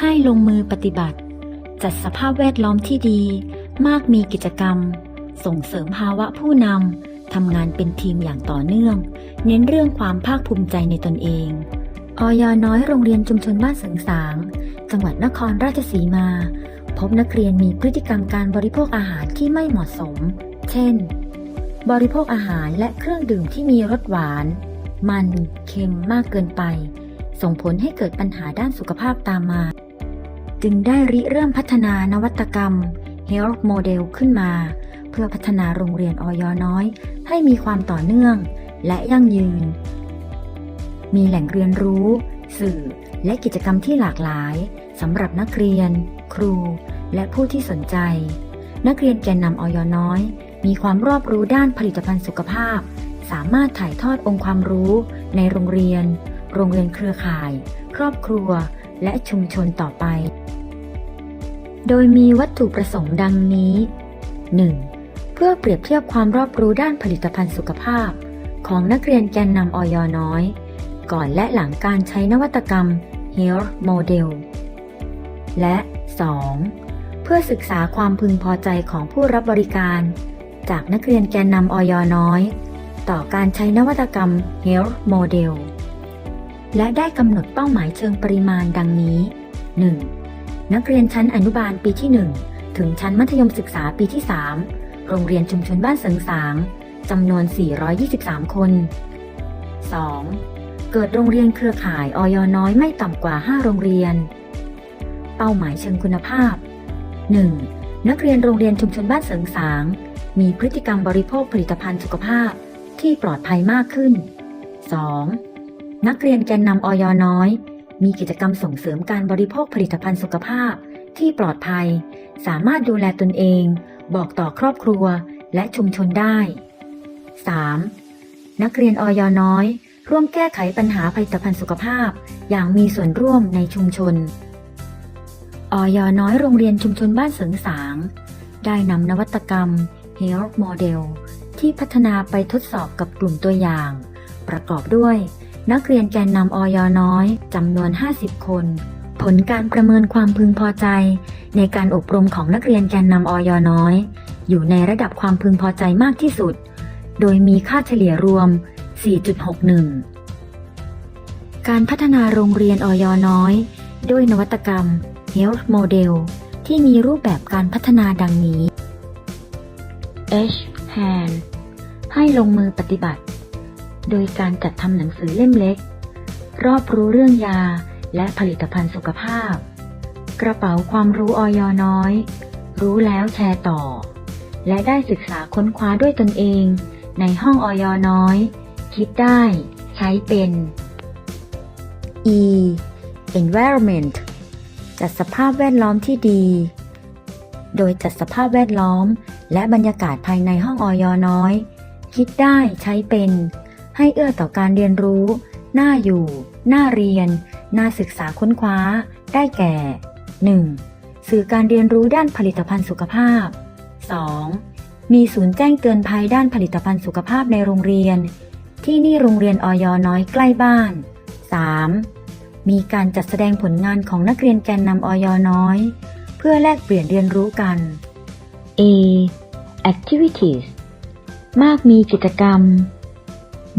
ให้ลงมือปฏิบัติ จัดสภาพแวดล้อมที่ดี มากมีกิจกรรม ส่งเสริมภาวะผู้นำทำงานเป็นทีมอย่างต่อเนื่อง เน้นเรื่องความภาคภูมิใจในตนเองออยน้อยโรงเรียนชุมชนบ้านสริงสาง จังหวัดนครราชสีมา พบนักเรียนมีพฤติกรรมการบริโภคอาหารที่ไม่เหมาะสม เช่น บริโภคอาหารและเครื่องดื่มที่มีรสหวาน มัน เค็มมากเกินไป ส่งผลให้เกิดปัญหาด้านสุขภาพตามมา จึงได้ริเริ่มพัฒนานวัตกรรม Health Model ขึ้นมา เพื่อพัฒนาโรงเรียนออยน้อย ให้มีความต่อเนื่องและยั่งยืน มีแหล่งเรียนรู้ สื่อ และกิจกรรมที่หลากหลายสำหรับนักเรียน ครู และผู้ที่สนใจ นักเรียนแกนนำออยน้อย มีความรอบรู้ด้านผลิตภัณฑ์สุขภาพ สามารถถ่ายทอดองค์ความรู้ในโรงเรียน โรงเรียนเครือข่าย ครอบครัวและชุมชนต่อไป โดยมีวัตถุประสงค์ดังนี้ 1. เพื่อเปรียบเทียบความรอบรู้ด้านผลิตภัณฑ์สุขภาพ ของนักเรียนแกนนำออยน้อย ก่อนและหลังการใช้นวัตกรรม Health Model และ 2. เพื่อศึกษาความพึงพอใจของผู้รับบริการ จากนักเรียนแกนนำออยน้อย ต่อการใช้นวัตกรรม Health Model และได้กำหนดเป้าหมายเชิงปริมาณดังนี้ 1. นักเรียนชั้นอนุบาลปีที่ 1 ถึงชั้นมัธยมศึกษาปีที่ 3 โรงเรียนชุมชนบ้านเสริงสางจำนวน 423 คน 2. เกิดโรงเรียนเครือข่ายออยน้อยไม่ต่ำกว่า 5 โรงเรียน เป้าหมายเชิงคุณภาพ 1. นักเรียนโรงเรียนชุมชนบ้านเสริงสาง มีพฤติกรรมบริโภคผลิตภัณฑ์สุขภาพที่ปลอดภัยมากขึ้น 2. นักเรียนแกนนำออยน้อย มีกิจกรรมส่งเสริมการบริโภคผลิตภัณฑ์สุขภาพ ที่ปลอดภัย สามารถดูแลตนเอง บอกต่อครอบครัวและชุมชนได้ 3. นักเรียนออยน้อย ร่วมแก้ไขปัญหาผลิตภัณฑ์สุขภาพ อย่างมีส่วนร่วมในชุมชนออยน้อยโรงเรียนชุมชนบ้านเสริงสาง ได้นำนวัตกรรม Health Model ที่พัฒนาไปทดสอบกับกลุ่มตัวอย่าง ประกอบด้วย นักเรียนแกนนำออยน้อยจำนวน 50 คน ผลการประเมินความพึงพอใจ ในการอบรมของนักเรียนแกนนำออยน้อย อยู่ในระดับความพึงพอใจมากที่สุด โดยมีค่าเฉลี่ยรวม 4.61 การพัฒนาโรงเรียนออยน้อย ด้วยนวัตกรรม Health Model ที่มีรูปแบบการพัฒนาดังนี้ H Hand ให้ลงมือปฏิบัติ โดยการจัดทำหนังสือเล่มเล็ก รอบรู้เรื่องยาและผลิตภัณฑ์สุขภาพ กระเป๋าความรู้ออยอน้อย รู้แล้วแชร์ต่อ และได้ศึกษาค้นคว้าด้วยตนเอง ในห้องออยอน้อย คิดได้ ใช้เป็น E environment จัดสภาพแวดล้อมที่ดี โดยจัดสภาพแวดล้อม และบรรยากาศภายในห้องออยอน้อย คิดได้ใช้เป็น ให้เอื้อต่อการเรียนรู้ น่าอยู่ น่าเรียน น่าศึกษาค้นคว้า ได้แก่ 1. สื่อการเรียนรู้ด้านผลิตภัณฑ์สุขภาพ 2. มีศูนย์แจ้งเตือนภัยด้านผลิตภัณฑ์สุขภาพในโรงเรียน ที่นี่โรงเรียนออยน้อยใกล้บ้าน 3. มีการจัดแสดงผลงานของนักเรียนแกนนำออยน้อย เพื่อแลกเปลี่ยนเรียนรู้กัน A activities มากมีกิจกรรม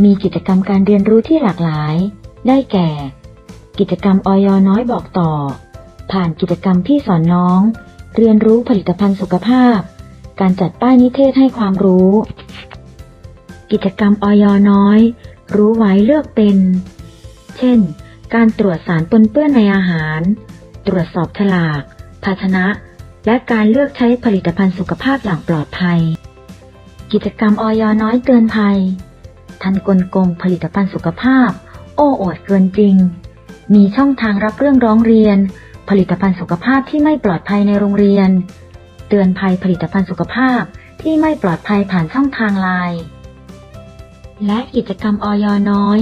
มีกิจกรรมการเรียนรู้ที่หลากหลาย ได้แก่ กิจกรรมออยน้อยบอกต่อ ผ่านกิจกรรมพี่สอนน้อง เรียนรู้ผลิตภัณฑ์สุขภาพ การจัดป้ายนิเทศให้ความรู้ กิจกรรมออยน้อย รู้ไว้เลือกเป็น เช่น การตรวจสารปนเปื้อนในอาหาร ตรวจสอบฉลาก ภาชนะ และการเลือกใช้ผลิตภัณฑ์สุขภาพอย่างปลอดภัย กิจกรรมออยน้อยเตือนภัย ทันกลกงผลิตภัณฑ์สุขภาพ โอ้อวดเกินจริง มีช่องทางรับเรื่องร้องเรียน ผลิตภัณฑ์สุขภาพที่ไม่ปลอดภัยในโรงเรียน เตือนภัยผลิตภัณฑ์สุขภาพที่ไม่ปลอดภัยผ่านช่องทางไลน์และกิจกรรมออยน้อย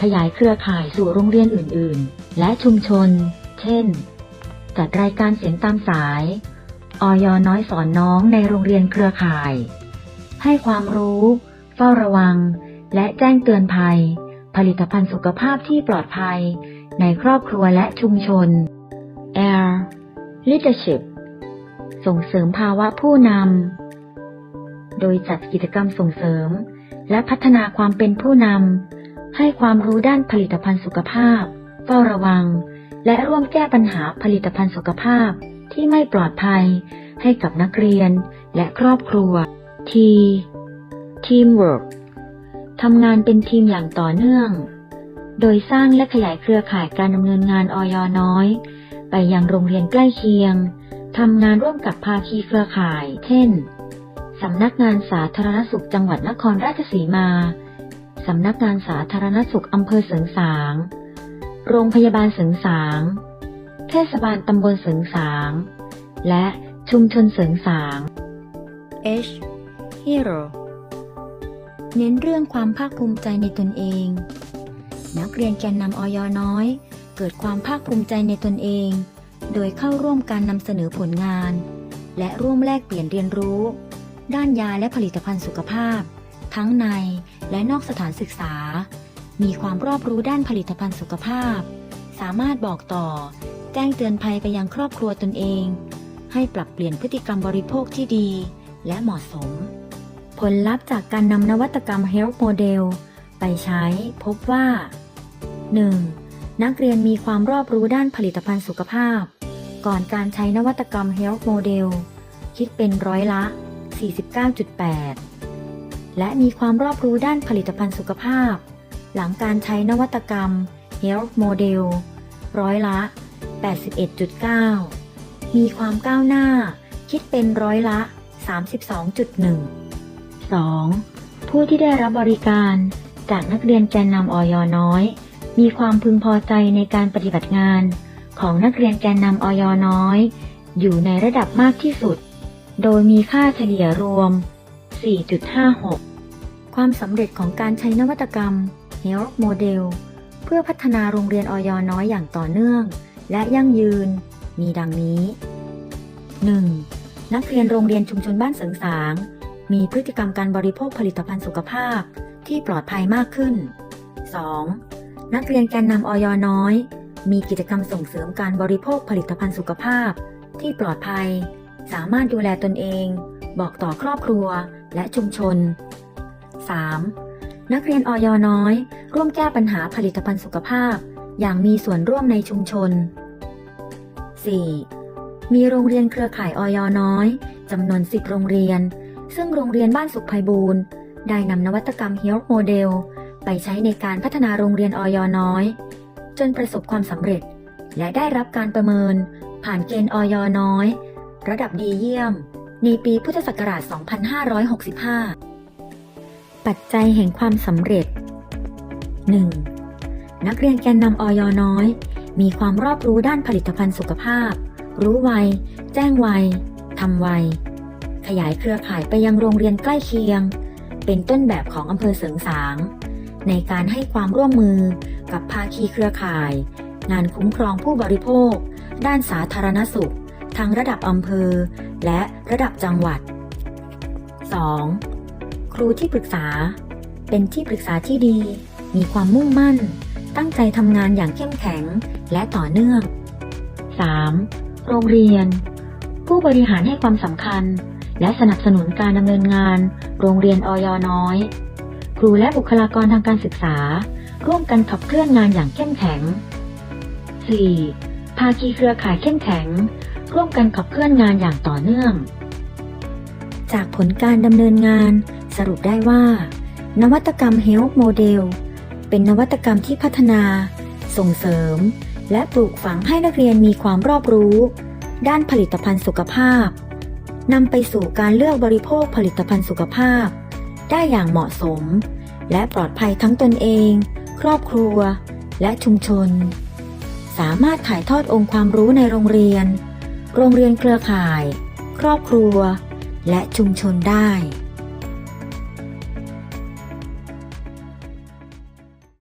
ขยายเครือข่ายสู่โรงเรียนอื่น ๆ และชุมชน เช่น จัดรายการเสียงตามสายออยน้อยสอนน้องในโรงเรียนเครือข่าย ให้ความรู้ เฝ้าระวัง และแจ้งเตือนภัย ผลิตภัณฑ์สุขภาพที่ปลอดภัย ในครอบครัวและชุมชน L Leadership ส่งเสริมภาวะผู้นำ โดยจัดกิจกรรมส่งเสริม และพัฒนาความเป็นผู้นำ ให้ความรู้ด้านผลิตภัณฑ์สุขภาพ เฝ้าระวัง และร่วมแก้ปัญหาผลิตภัณฑ์สุขภาพที่ไม่ปลอดภัย ให้กับนักเรียนและครอบครัว T Teamwork ทำงานเป็นทีมอย่างต่อเนื่อง โดยสร้างและขยายเครือข่ายการดำเนินงานออยน้อย ไปยังโรงเรียนใกล้เคียง ทำงานร่วมกับภาคีเครือข่าย เช่น สำนักงานสาธารณสุขจังหวัดนครราชสีมา สำนักงานสาธารณสุขอำเภอเสริงสาง โรงพยาบาลเสริงสาง เทศบาลตำบลเสริงสาง และชุมชนเสริงสาง H Hero เน้นเรื่องความภาคภูมิใจในตนเอง นักเรียนแกนนำออยน้อย เกิดความภาคภูมิใจในตนเอง โดยเข้าร่วมการนำเสนอผลงาน และร่วมแลกเปลี่ยนเรียนรู้ ด้านยาและผลิตภัณฑ์สุขภาพ ทั้งในและนอกสถานศึกษา มีความรอบรู้ด้านผลิตภัณฑ์สุขภาพ สามารถบอกต่อ แจ้งเตือนภัยไปยังครอบครัวตนเอง ให้ปรับเปลี่ยนพฤติกรรมบริโภคที่ดี และเหมาะสม ผลลัพธ์จากการนำนวัตกรรม Health Model ไปใช้พบว่า 1. นักเรียนมีความรอบรู้ด้านผลิตภัณฑ์สุขภาพ ก่อนการใช้นวัตกรรม Health Model คิดเป็นร้อยละ 49.8 และมีความรอบรู้ด้านผลิตภัณฑ์สุขภาพ หลังการใช้นวัตกรรม Health Model ร้อยละ 81.9 มีความก้าวหน้า คิดเป็นร้อยละ 32.1 2. ผู้ที่ได้รับบริการจากนักเรียนแกนนำออยน้อย มีความพึงพอใจในการปฏิบัติงาน ของนักเรียนแกนนำออยน้อย อยู่ในระดับมากที่สุด โดยมีค่าเฉลี่ยรวม 4.56 ความสำเร็จของการใช้นวัตกรรม Health Model เพื่อพัฒนาโรงเรียนออยน้อยอย่างต่อเนื่อง และยั่งยืน มีดังนี้ 1. นักเรียนโรงเรียนชุมชนบ้านเสริงสาง มีพฤติกรรมการบริโภคผลิตภัณฑ์สุขภาพที่ปลอดภัยมากขึ้น 2. นักเรียนแกนนำออยน้อย มีกิจกรรมส่งเสริมการบริโภคผลิตภัณฑ์สุขภาพ ที่ปลอดภัย สามารถดูแลตนเอง บอกต่อครอบครัวและชุมชน 3. นักเรียนออยน้อย ร่วมแก้ปัญหาผลิตภัณฑ์สุขภาพ อย่างมีส่วนร่วมในชุมชน 4. มีโรงเรียนเครือข่ายออยน้อยจำนวน10โรงเรียน ซึ่งโรงเรียนบ้านสุขภัยบูรณ์ ได้นำนวัตกรรม Health Model ไปใช้ในการพัฒนาโรงเรียนออยน้อย จนประสบความสำเร็จ และได้รับการประเมิน ผ่านเกณฑ์ออยน้อย ระดับดีเยี่ยม ในปีพุทธศักราช 2565 ปัจจัยแห่งความสำเร็จ 1. นักเรียนแกนนำออยน้อย มีความรอบรู้ด้านผลิตภัณฑ์สุขภาพ รู้ไว แจ้งไวทำไว ขยายเครือข่ายไปยังโรงเรียนใกล้เคียง เป็นต้นแบบของอำเภอเสริงสาง ในการให้ความร่วมมือกับภาคีเครือข่าย งานคุ้มครองผู้บริโภค ด้านสาธารณสุข ทั้งระดับอำเภอ และระดับจังหวัด 2. ครูที่ปรึกษา เป็นที่ปรึกษาที่ดี มีความมุ่งมั่น ตั้งใจทำงานอย่างเข้มแข็งและต่อเนื่อง 3. โรงเรียน ผู้บริหารให้ความสำคัญ และสนับสนุนการดำเนินงาน โรงเรียนออยน้อย ครูและบุคลากรทางการศึกษา ร่วมกันขับเคลื่อนงานอย่างเข้มแข็ง 4. ภาคีเครือข่ายเข้มแข็ง ร่วมกันขับเคลื่อนงานอย่างต่อเนื่อง จากผลการดำเนินงาน สรุปได้ว่า นวัตกรรม Health Model เป็นนวัตกรรมที่พัฒนา ส่งเสริม และปลูกฝังให้นักเรียนมีความรอบรู้ ด้านผลิตภัณฑ์สุขภาพ นำไปสู่การเลือกบริโภคผลิตภัณฑ์สุขภาพ ได้อย่างเหมาะสม และปลอดภัยทั้งตนเอง ครอบครัว และชุมชน สามารถถ่ายทอดองค์ความรู้ในโรงเรียน โรงเรียนเครือข่าย ครอบครัว และชุมชนได้